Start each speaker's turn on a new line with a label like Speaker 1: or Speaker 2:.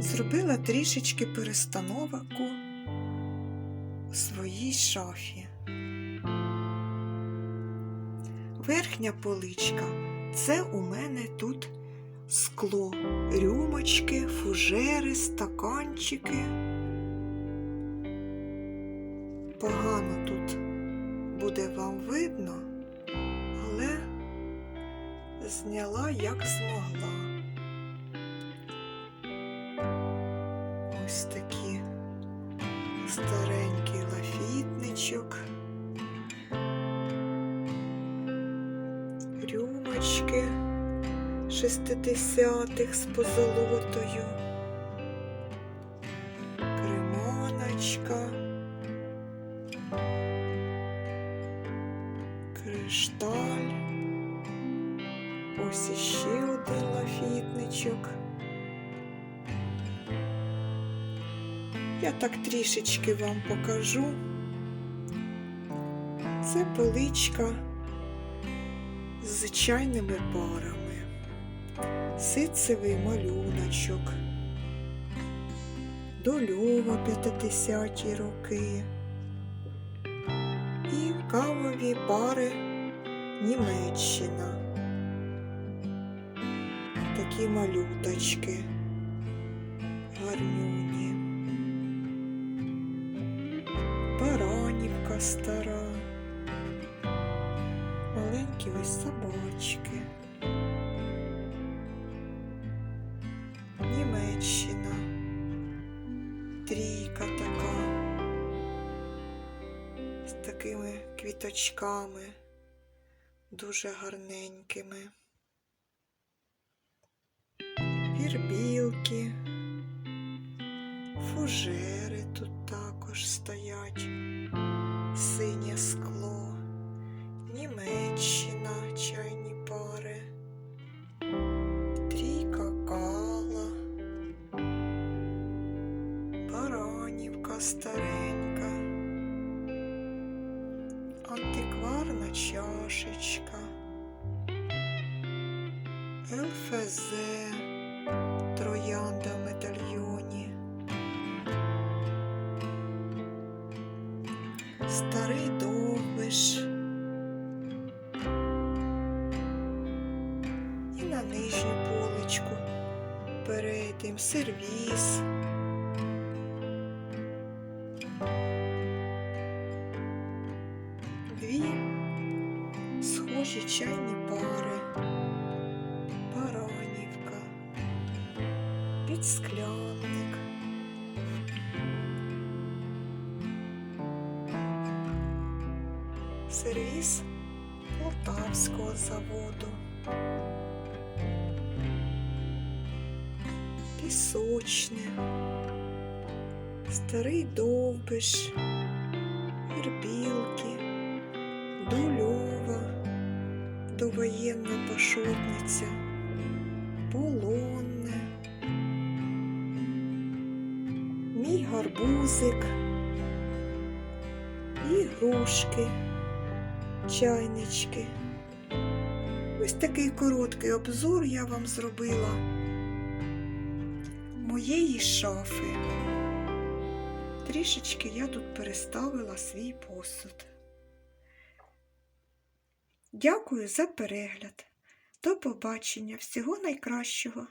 Speaker 1: Зробила трішечки перестановок у своїй шафі. Верхня поличка це у мене тут скло, рюмочки, фужери, стаканчики. Погано тут буде вам видно, але зняла як змогла. Ось такі старенький лафітничок. Рюмочки шестидесятих з позолотою. Кремоночка. Кришталь. Ось іще один лафітничок. Я так трішечки вам покажу. Це поличка з звичайними парами, ситцевий малюночок, дольова 50-ті роки і кавові пари Німеччина. Такі малюточки гарнюні. Стара, маленькі ось собачки. Німеччина, трійка така, з такими квіточками, дуже гарненькими. Вірбілки, фужери тут також стоять, синє скло, Німеччина, чайні пари, трійка кала, баранівка старенька, антикварна чашечка, ЛФЗ, Старий довбиш. І на нижню поличку перейдем сервіс. Дві схожі чайні пари. Баранівка, підсклянник. Сервіс Полтавського заводу. Пісочне, старий довбиш, Ірбілки, Дульова, довоєнна пашотниця, полонне, мій гарбузик, ігрушки, чайнички. Ось такий короткий обзор я вам зробила моєї шафи. Трішечки я тут переставила свій посуд. Дякую за перегляд. До побачення. Всього найкращого.